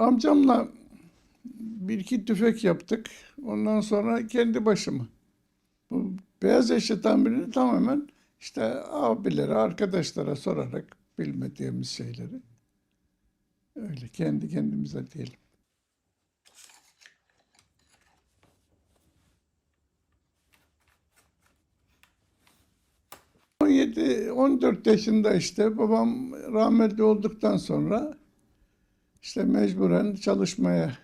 amcamla bir iki tüfek yaptık. Ondan sonra kendi başıma. Bu beyaz eşya tamirini tamamen işte abilere, arkadaşlara sorarak bilmediğimiz şeyleri. Öyle kendi kendimize diyelim. ...17, 14 yaşında işte babam rahmetli olduktan sonra... ...işte mecburen çalışmaya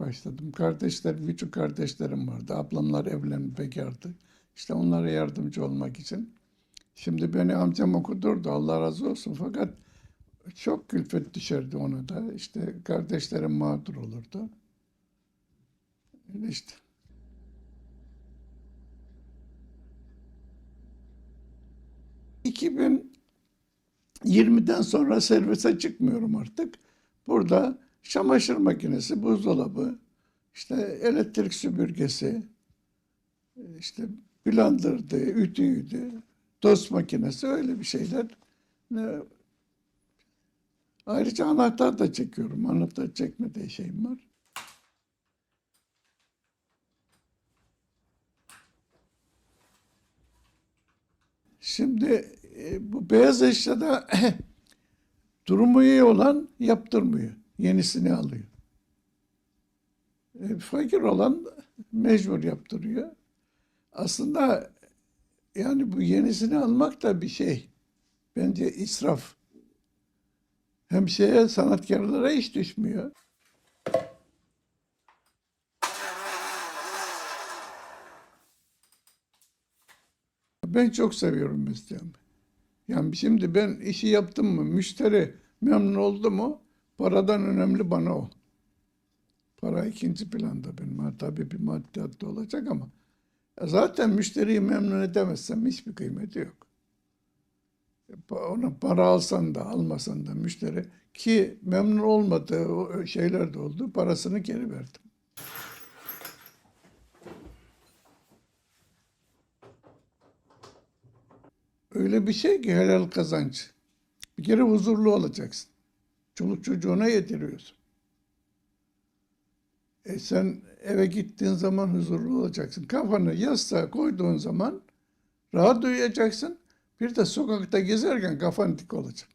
başladım. Kardeşler, küçük kardeşlerim vardı. Ablamlar evlenip bekardı. İşte onlara yardımcı olmak için. Şimdi beni amcam okudurdu Allah razı olsun. Fakat çok külfet düşerdi ona da. İşte kardeşlerim mağdur olurdu. Öyle işte. ...2020'den sonra servise çıkmıyorum artık. Burada çamaşır makinesi, buzdolabı, işte elektrik süpürgesi, işte blenderdı, ütüydü, tost makinesi öyle bir şeyler. Ayrıca anahtar da çekiyorum. Anahtar çekme de şeyim var. Şimdi e, bu beyaz eşyada durumu iyi olan yaptırmıyor. Yenisini alıyor. E, fakir olan mecbur yaptırıyor. Aslında yani bu yenisini almak da bir şey. Bence israf. Hem şeye sanatkarlara iş düşmüyor. Ben çok seviyorum mesleğimi. Yani şimdi ben işi yaptım mı, müşteri memnun oldu mu, paradan önemli bana o. Para ikinci planda benim. Tabii bir maddiyat da olacak ama zaten müşteriyi memnun edemezsem hiçbir kıymeti yok. Pa- Ona para alsan da almasan da müşteri ki memnun olmadığı o şeyler de oldu. Parasını geri verdim. Öyle bir şey ki helal kazanç. Bir kere huzurlu olacaksın. Çoluk çocuğuna yediriyorsun. E sen eve gittiğin zaman huzurlu olacaksın. Kafanı yastığa koyduğun zaman rahat uyuyacaksın. Bir de sokakta gezerken kafan dik olacak.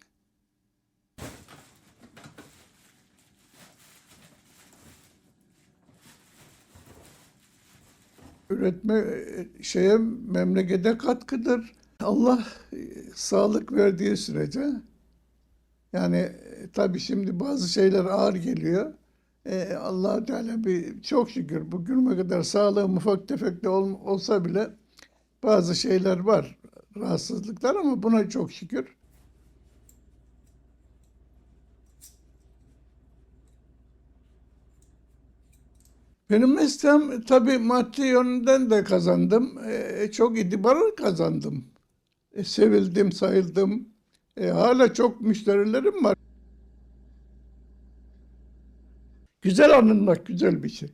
Üretme e, şeye memlekete katkıdır. Allah e, sağlık verdiği sürece yani e, tabii şimdi bazı şeyler ağır geliyor. E, allah Teala bir çok şükür bugüne kadar sağlığım ufak tefek de ol- olsa bile bazı şeyler var, rahatsızlıklar ama buna çok şükür. Benim mesleğim tabii maddi yönünden de kazandım. E, çok itibar kazandım. E, sevildim, sayıldım. E, hala çok müşterilerim var. Güzel anılmak güzel bir şey.